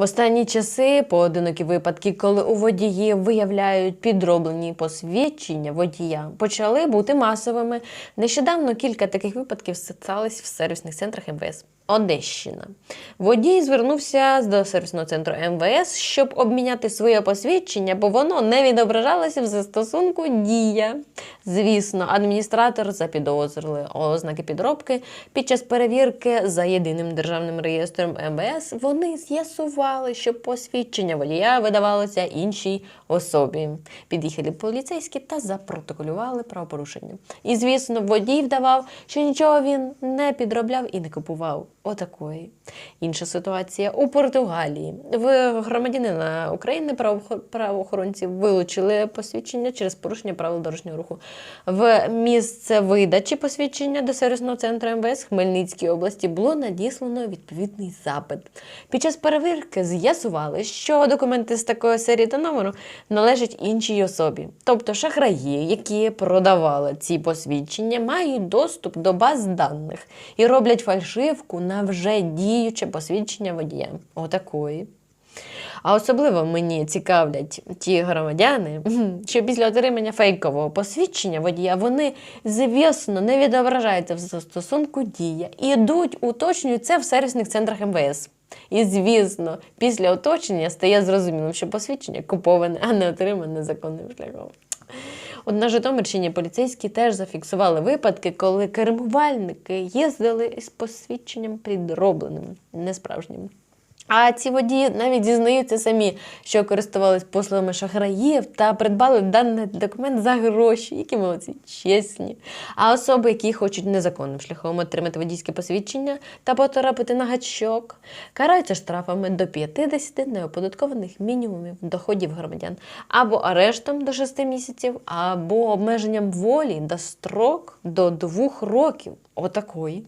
В останні часи поодинокі випадки, коли у водії виявляють підроблені посвідчення водія, почали бути масовими. Нещодавно кілька таких випадків сталися в сервісних центрах МВС. Одещина. Водій звернувся до сервісного центру МВС, щоб обміняти своє посвідчення, бо воно не відображалося в застосунку Дія. Звісно, адміністратор запідозрили ознаки підробки. Під час перевірки за єдиним державним реєстром МВС вони з'ясували, що посвідчення водія видавалося іншій особі. Під'їхали поліцейські та запротоколювали правопорушення. І звісно, водій вдавав, що нічого він не підробляв і не купував. Отакої. Інша ситуація у Португалії. В громадянина України правоохоронці вилучили посвідчення через порушення правил дорожнього руху. В місце видачі посвідчення до сервісного центру МВС Хмельницькій області було надіслано відповідний запит. Під час перевірки з'ясували, що документи з такої серії та номеру належать іншій особі. Тобто шахраї, які продавали ці посвідчення, мають доступ до баз даних і роблять фальшивку на вже діюче посвідчення водія. Отакої. А особливо мені цікавлять ті громадяни, що після отримання фейкового посвідчення водія вони, звісно, не відображаються в застосунку дія і йдуть, уточнюють це в сервісних центрах МВС. І, звісно, після уточнення стає зрозумілим, що посвідчення куповане, а не отримане законним шляхом. От на Житомирщині поліцейські теж зафіксували випадки, коли кермувальники їздили із посвідченням підробленим, несправжнім. А ці водії навіть зізнаються самі, що користувались послугами шахраїв та придбали даний документ за гроші, які молодці, чесні. А особи, які хочуть незаконним шляхом отримати водійське посвідчення та потрапити на гачок, караються штрафами до 50 неоподаткованих мінімумів доходів громадян, або арештом до 6 місяців, або обмеженням волі до строк до 2 років. Отакої.